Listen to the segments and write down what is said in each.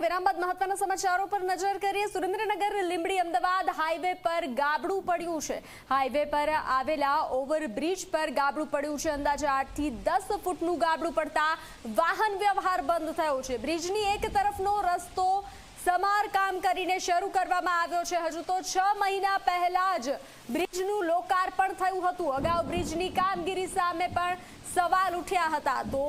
એક વિરામ બાદ મહત્વના સમાચારો પર નજર કરીએ. સુરેન્દ્રનગર લીંબડી અમદાવાદ હાઈવે પર ગાબડું પડ્યું છે. હાઈવે પર આવેલા ઓવરબ્રિજ પર ગાબડું પડ્યું છે. અંદાજે આઠથી દસ ફૂટનું ગાબડું પડતા વાહન વ્યવહાર બંધ થયો છે. બ્રિજની એક તરફનો રસ્તો સમારકામ કરીને શરૂ કરવામાં આવ્યો છે. હજુ તો છ મહિના પહેલા જ બ્રિજનું લોકાર્પણ થયું હતું. અગાઉ બ્રિજની કામગીરી સામે પણ સવાલ ઉઠ્યા હતા. તો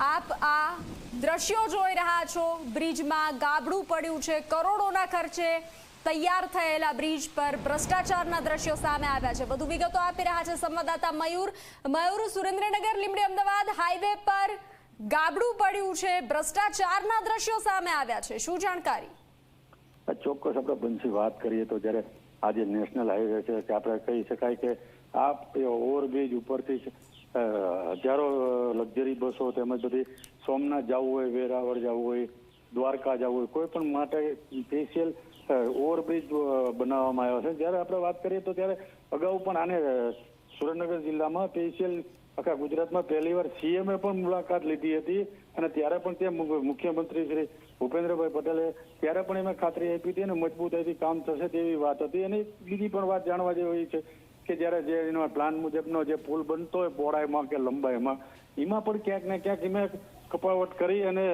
આપ આ દ્રશ્યો જોઈ રહ્યા છો. બ્રિજમાં ગાબડું પડ્યું છે. કરોડોના ખર્ચે તૈયાર થયેલા બ્રિજ પર ભ્રષ્ટાચારના દ્રશ્યો સામે આવ્યા છે. વધુ વિગતો આપી રહ્યા છે સંવાદદાતા મયુર. મયુર, સુરેન્દ્રનગર લીમડી અમદાવાદ હાઈવે પર ગાબડું પડ્યું છે. ભ્રષ્ટાચારના દ્રશ્યો સામે આવ્યા છે. શું જાણકારી? ચોક્કસ આપણે બનશી વાત કરીએ તો જ્યારે આજે નેશનલ હાઈવે છે કે આપણે કહી શકાય કે આ ઓવરબ્રિજ ઉપરથી હજારો લક્ઝરી બસો તેમજ બધી સોમનાથ જવું હોય, વેરાવળ જવું હોય, દ્વારકા જવું હોય, કોઈ પણ માટે સ્પેશિયલ ઓવરબ્રિજ બનાવવામાં આવ્યો છે. જ્યારે આપણે વાત કરીએ તો ત્યારે અગાઉ પણ આને સુરેન્દ્રનગર જિલ્લામાં સ્પેશિયલ આખા ગુજરાતમાં પહેલી વાર સીએમએ પણ મુલાકાત લીધી હતી અને ત્યારે પણ ત્યાં મુખ્યમંત્રી શ્રી ભૂપેન્દ્રભાઈ પટેલે ત્યારે પણ એમાં ખાતરી આપી હતી અને મજબૂતાઈથી કામ થશે તેવી વાત હતી. અને બીજી પણ વાત જાણવા જેવી છે કે જ્યારે જે એનો પ્લાન મુજબનો જે પુલ બનતો હોય પહોળાઈમાં કે લંબાઈમાં, એમાં પણ ક્યાંક ને ક્યાંક એમાં કપાવટ કરી અને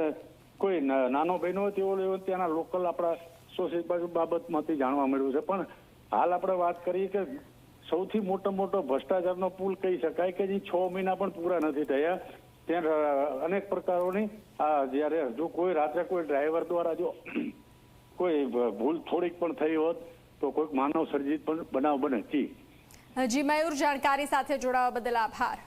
કોઈ નાનો બહેનો તેઓ ત્યાંના લોકલ આપણા સોસાયટી બાબતમાંથી જાણવા મળ્યું છે. પણ હાલ આપણે વાત કરીએ કે સૌથી મોટો મોટો ભ્રષ્ટાચારનો પુલ કહી શકાય કે જે છ મહિના પણ પૂરા નથી થયા. ત્યાં અનેક પ્રકારોની, આ, જ્યારે જો કોઈ રાત્રે કોઈ ડ્રાઈવર દ્વારા જો કોઈ ભૂલ થોડીક પણ થઈ હોત, તો કોઈક માનવ સર્જિત પણ બનાવ બને. જી. જી, મયુર, જાણકારી સાથે જોડાવા બદલ આભાર.